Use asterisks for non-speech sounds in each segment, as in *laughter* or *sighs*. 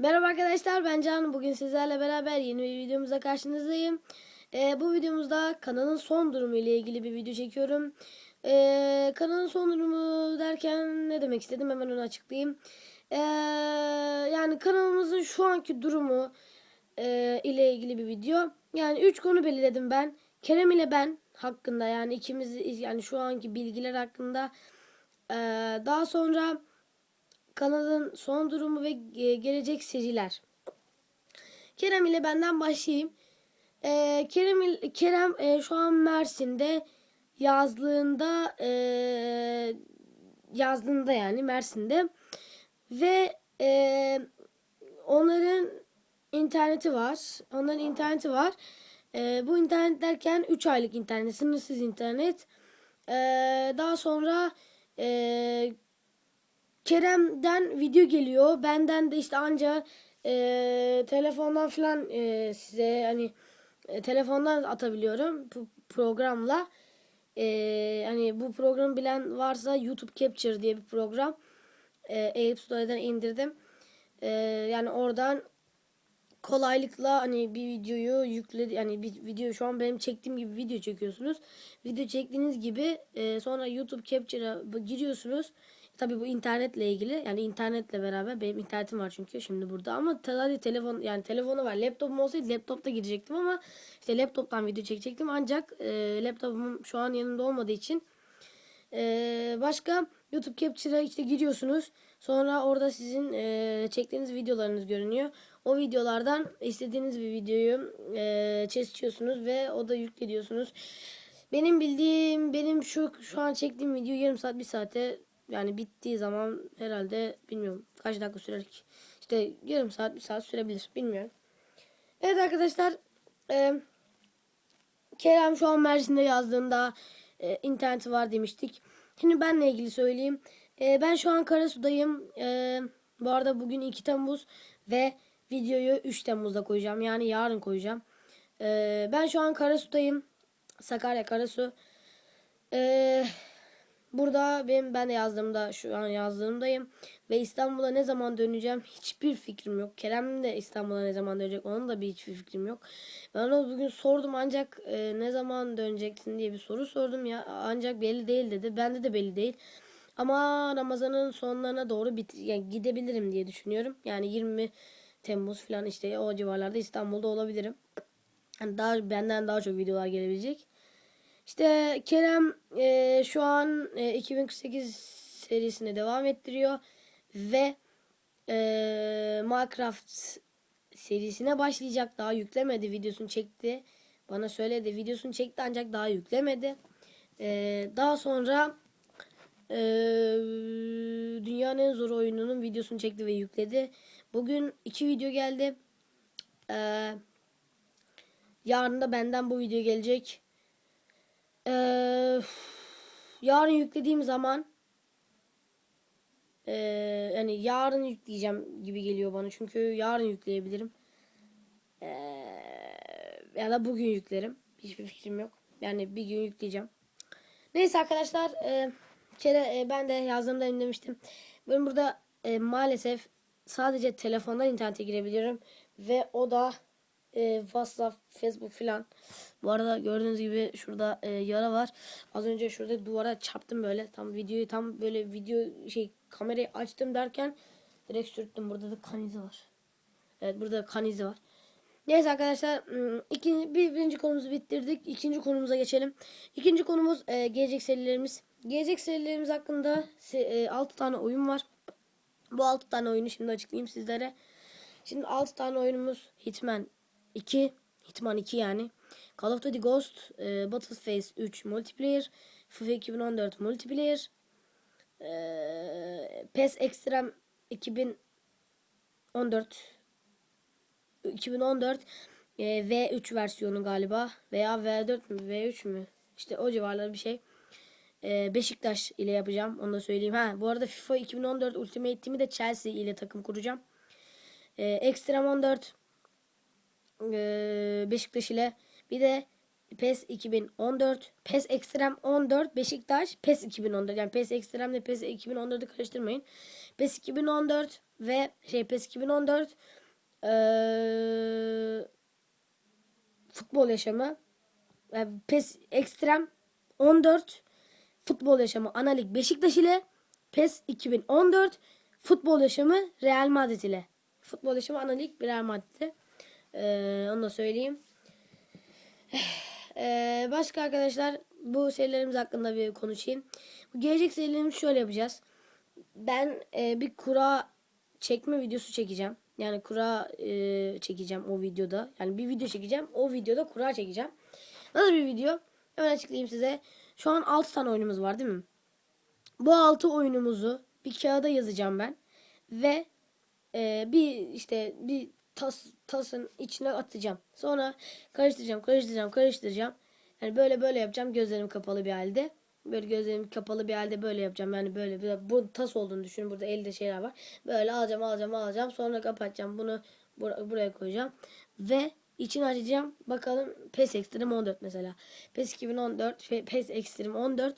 Merhaba arkadaşlar ben Can. Bugün sizlerle beraber yeni bir videomuzda karşınızdayım. Ee, bu videomuzda kanalın son durumu ile ilgili bir video çekiyorum. Ee, kanalın son durumu derken ne demek istedim hemen onu açıklayayım. Ee, yani kanalımızın şu anki durumu e, ile ilgili bir video. Yani 3 konu belirledim ben. Kerem ile ben hakkında yani ikimiz yani şu anki bilgiler hakkında. Ee, daha sonra kanalın son durumu ve e, gelecek seriler. Kerem ile benden başlayayım. Ee, Kerem Kerem e, şu an Mersin'de yazlığında e, yazlığında yani Mersin'de ve e, onların interneti var. Onların interneti var. E, bu internet derken 3 aylık internet, sınırsız internet. E, daha sonra e, Kerem'den video geliyor. Benden de işte anca e, telefondan falan e, size hani e, telefondan atabiliyorum bu programla. E, hani bu programı bilen varsa YouTube Capture diye bir program. E, App Store'dan indirdim. E, yani oradan kolaylıkla hani bir videoyu yükledi yani bir video şu an benim çektiğim gibi video çekiyorsunuz. Video çektiğiniz gibi e, sonra YouTube Capture'a giriyorsunuz. Tabii bu internetle ilgili yani internetle beraber benim internetim var çünkü şimdi burada ama sadece telefon yani telefonu var. Laptopum olsaydı laptopta girecektim ama işte laptoptan video çekecektim ancak e, laptopum şu an yanımda olmadığı için ee, başka YouTube Capture'a işte giriyorsunuz. Sonra orada sizin e, çektiğiniz videolarınız görünüyor. O videolardan istediğiniz bir videoyu e, seçiyorsunuz ve o da yüklediyorsunuz. Benim bildiğim benim şu şu an çektiğim video yarım saat bir saate yani bittiği zaman herhalde bilmiyorum kaç dakika sürer ki. İşte yarım saat bir saat sürebilir bilmiyorum. Evet arkadaşlar e, Kerem şu an Mersin'de yazdığında e, interneti var demiştik. Şimdi benle ilgili söyleyeyim. E, ben şu an Karasu'dayım. E, bu arada bugün 2 Temmuz ve videoyu 3 Temmuz'da koyacağım. Yani yarın koyacağım. E, ben şu an Karasu'dayım. Sakarya Karasu. E, burada benim ben de yazdığımda şu an yazdığımdayım. Ve İstanbul'a ne zaman döneceğim hiçbir fikrim yok. Kerem de İstanbul'a ne zaman dönecek onun da bir hiçbir fikrim yok. Ben ona bugün sordum ancak e, ne zaman döneceksin diye bir soru sordum ya ancak belli değil dedi. Bende de belli değil. Ama Ramazan'ın sonlarına doğru bit yani gidebilirim diye düşünüyorum. Yani 20 Temmuz falan işte o civarlarda İstanbul'da olabilirim. Yani daha benden daha çok videolar gelebilecek. İşte Kerem e, şu an e, 2048 serisine devam ettiriyor ve e, Minecraft serisine başlayacak. Daha yüklemedi. Videosunu çekti. Bana söyledi. Videosunu çekti ancak daha yüklemedi. E, daha sonra e, dünyanın en zor oyununun videosunu çekti ve yükledi. Bugün iki video geldi. E, yarın da benden bu video gelecek. E, yarın yüklediğim zaman ee, yani yarın yükleyeceğim gibi geliyor bana. Çünkü yarın yükleyebilirim. Ee, ya da bugün yüklerim. Hiçbir fikrim yok. Yani bir gün yükleyeceğim. Neyse arkadaşlar. E, kere e, ben de yazdığımda demiştim. Ben burada e, maalesef sadece telefondan internete girebiliyorum. Ve o da e, WhatsApp, Facebook filan. Bu arada gördüğünüz gibi şurada e, yara var. Az önce şurada duvara çarptım böyle. Tam videoyu tam böyle video şey kamerayı açtım derken direkt sürttüm. Burada da kan izi var. Evet burada kan izi var. Neyse arkadaşlar ım, ikinci, bir, birinci konumuzu bitirdik. İkinci konumuza geçelim. İkinci konumuz e, gelecek serilerimiz. Gelecek serilerimiz hakkında se, 6 tane oyun var. Bu 6 tane oyunu şimdi açıklayayım sizlere. Şimdi 6 tane oyunumuz Hitman 2, Hitman 2 yani. Call of Duty Ghost, e, Battlefield 3 multiplayer, FIFA 2014 multiplayer, e, PES Extreme 2014 2014 e, V3 versiyonu galiba veya V4 mü V3 mü işte o civarlarda bir şey. E, Beşiktaş ile yapacağım onu da söyleyeyim. Ha bu arada FIFA 2014 Ultimate Team'i de Chelsea ile takım kuracağım. E, Extreme 14 e, Beşiktaş ile bir de PES 2014, PES Extreme 14, Beşiktaş, PES 2014. Yani PES Extreme ile PES 2014'ü karıştırmayın. PES 2014 ve şey PES 2014 eee, futbol yaşamı ve PES Ekstrem 14 futbol yaşamı ana lig Beşiktaş ile PES 2014 futbol yaşamı Real Madrid ile. Futbol yaşamı ana lig Real Madrid ile. Eee, onu da söyleyeyim. Eee, *sighs* başka arkadaşlar bu serilerimiz hakkında bir konuşayım. Bu gelecek serilerimiz şöyle yapacağız. Ben e, bir kura çekme videosu çekeceğim. Yani kura e, çekeceğim o videoda. Yani bir video çekeceğim. O videoda kura çekeceğim. Nasıl bir video? Hemen açıklayayım size. Şu an 6 tane oyunumuz var değil mi? Bu 6 oyunumuzu bir kağıda yazacağım ben. Ve e, bir işte bir tas tasın içine atacağım. Sonra karıştıracağım, karıştıracağım, karıştıracağım. Yani böyle böyle yapacağım gözlerim kapalı bir halde. Böyle gözlerim kapalı bir halde böyle yapacağım. Yani böyle bir bu tas olduğunu düşünün. Burada elde şeyler var. Böyle alacağım, alacağım, alacağım. Sonra kapatacağım. Bunu bur- buraya koyacağım. Ve içini açacağım. Bakalım PES Extreme 14 mesela. PES 2014, şey, PES Extreme 14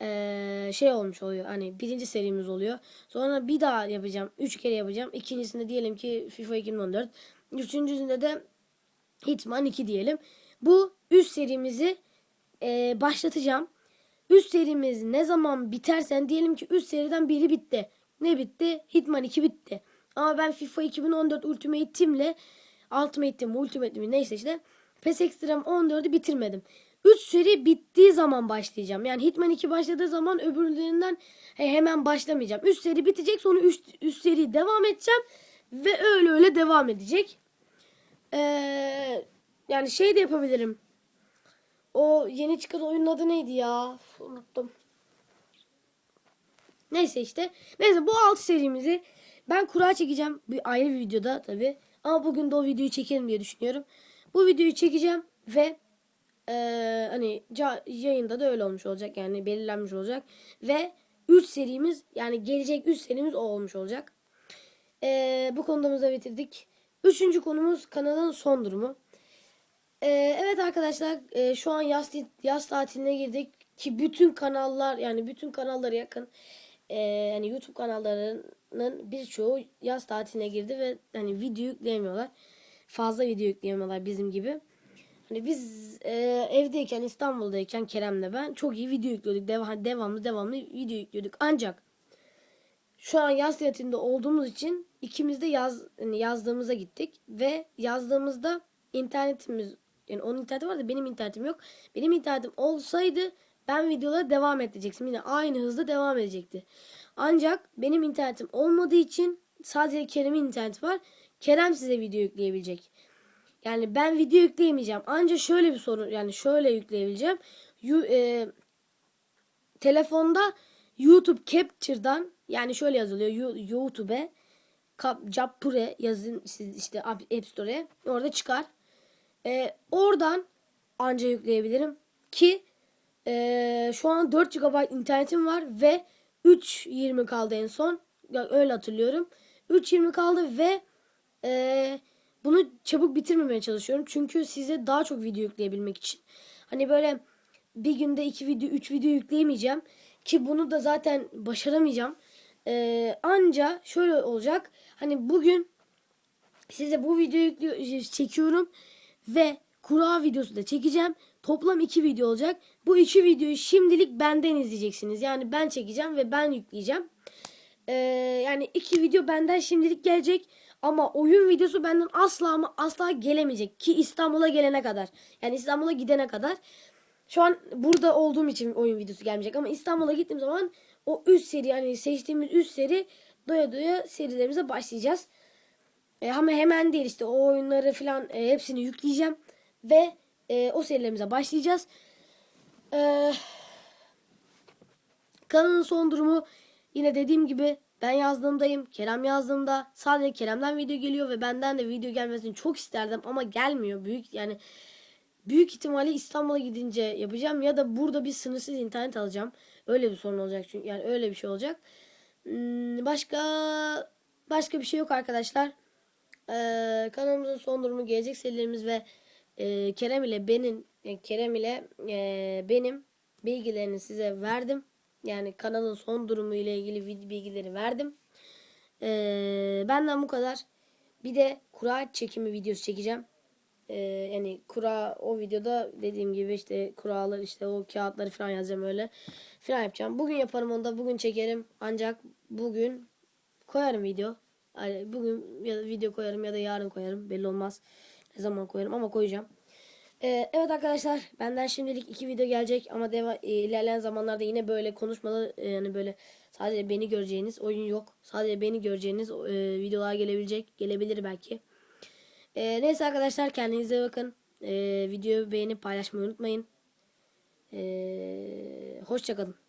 eee, şey olmuş oluyor. Hani birinci serimiz oluyor. Sonra bir daha yapacağım. Üç kere yapacağım. İkincisinde diyelim ki FIFA 2014. Üçüncüsünde de Hitman 2 diyelim. Bu üst serimizi eee, başlatacağım. Üst serimiz ne zaman bitersen diyelim ki üst seriden biri bitti. Ne bitti? Hitman 2 bitti. Ama ben FIFA 2014 Ultimate Team'le Ultimate Team, Ultimate Team neyse işte PES Extreme 14'ü bitirmedim. 3 seri bittiği zaman başlayacağım. Yani Hitman 2 başladığı zaman öbürlerinden he- hemen başlamayacağım. 3 seri bitecek sonra üst, üst seri devam edeceğim. Ve öyle öyle devam edecek. Ee, yani şey de yapabilirim. O yeni çıkan oyunun adı neydi ya? Unuttum. Neyse işte. Neyse bu 6 serimizi ben kura çekeceğim. Bir ayrı bir videoda tabi. Ama bugün de o videoyu çekelim diye düşünüyorum. Bu videoyu çekeceğim ve eee, hani yayında da öyle olmuş olacak. Yani belirlenmiş olacak. Ve 3 serimiz yani gelecek 3 serimiz o olmuş olacak. Eee, bu konumuzu bitirdik. Üçüncü konumuz kanalın son durumu. Ee, evet arkadaşlar e, şu an yaz, yaz tatiline girdik ki bütün kanallar yani bütün kanallara yakın e, yani YouTube kanallarının birçoğu yaz tatiline girdi ve hani video yükleyemiyorlar. Fazla video yükleyemiyorlar bizim gibi. Hani biz e, evdeyken İstanbul'dayken Kerem'le ben çok iyi video yüklüyorduk. Dev- devamlı devamlı video yüklüyorduk. Ancak şu an yaz tatilinde olduğumuz için ikimiz de yaz hani yazdığımıza gittik ve yazdığımızda internetimiz yani onun interneti var da benim internetim yok. Benim internetim olsaydı ben videolara devam edecektim. Yine aynı hızda devam edecekti. Ancak benim internetim olmadığı için sadece Kerem'in interneti var. Kerem size video yükleyebilecek. Yani ben video yükleyemeyeceğim. Ancak şöyle bir sorun yani şöyle yükleyebileceğim. Yu- e, telefonda YouTube Capture'dan yani şöyle yazılıyor YouTube'e Capture yazın siz işte App Store'e orada çıkar. Ee, oradan anca yükleyebilirim ki ee, şu an 4 GB internetim var ve 3.20 kaldı en son. Ya öyle hatırlıyorum. 3.20 kaldı ve ee, bunu çabuk bitirmemeye çalışıyorum. Çünkü size daha çok video yükleyebilmek için. Hani böyle bir günde 2 video 3 video yükleyemeyeceğim. Ki bunu da zaten başaramayacağım. Ee, anca şöyle olacak. Hani bugün size bu videoyu çekiyorum ve kura videosu da çekeceğim. Toplam iki video olacak. Bu iki videoyu şimdilik benden izleyeceksiniz. Yani ben çekeceğim ve ben yükleyeceğim. Ee, yani iki video benden şimdilik gelecek. Ama oyun videosu benden asla ama asla gelemeyecek. Ki İstanbul'a gelene kadar. Yani İstanbul'a gidene kadar. Şu an burada olduğum için oyun videosu gelmeyecek. Ama İstanbul'a gittiğim zaman o üst seri yani seçtiğimiz üst seri doya doya serilerimize başlayacağız. E, ama hemen değil işte o oyunları falan e, hepsini yükleyeceğim ve e, o serilerimize başlayacağız. E, kanalın son durumu yine dediğim gibi ben yazdığımdayım. Kerem yazdığımda sadece Kerem'den video geliyor ve benden de video gelmesini çok isterdim ama gelmiyor. Büyük yani büyük ihtimalle İstanbul'a gidince yapacağım ya da burada bir sınırsız internet alacağım. Öyle bir sorun olacak çünkü yani öyle bir şey olacak. Hmm, başka başka bir şey yok arkadaşlar. Ee, kanalımızın son durumu gelecek serilerimiz ve e, Kerem ile benim yani Kerem ile e, benim bilgilerini size verdim. Yani kanalın son durumu ile ilgili bilgileri verdim. Ee, benden bu kadar. Bir de kura çekimi videosu çekeceğim. Ee, yani kura o videoda dediğim gibi işte kuralar işte o kağıtları falan yazacağım öyle falan yapacağım. Bugün yaparım onu da bugün çekerim. Ancak bugün koyarım video. Yani bugün ya video koyarım ya da yarın koyarım. Belli olmaz. Ne zaman koyarım ama koyacağım. Ee, evet arkadaşlar benden şimdilik iki video gelecek ama deva, e, ilerleyen zamanlarda yine böyle konuşmalı e, yani böyle sadece beni göreceğiniz oyun yok. Sadece beni göreceğiniz e, videolar gelebilecek. Gelebilir belki. E, neyse arkadaşlar kendinize bakın. E, videoyu beğenip paylaşmayı unutmayın. E, hoşçakalın.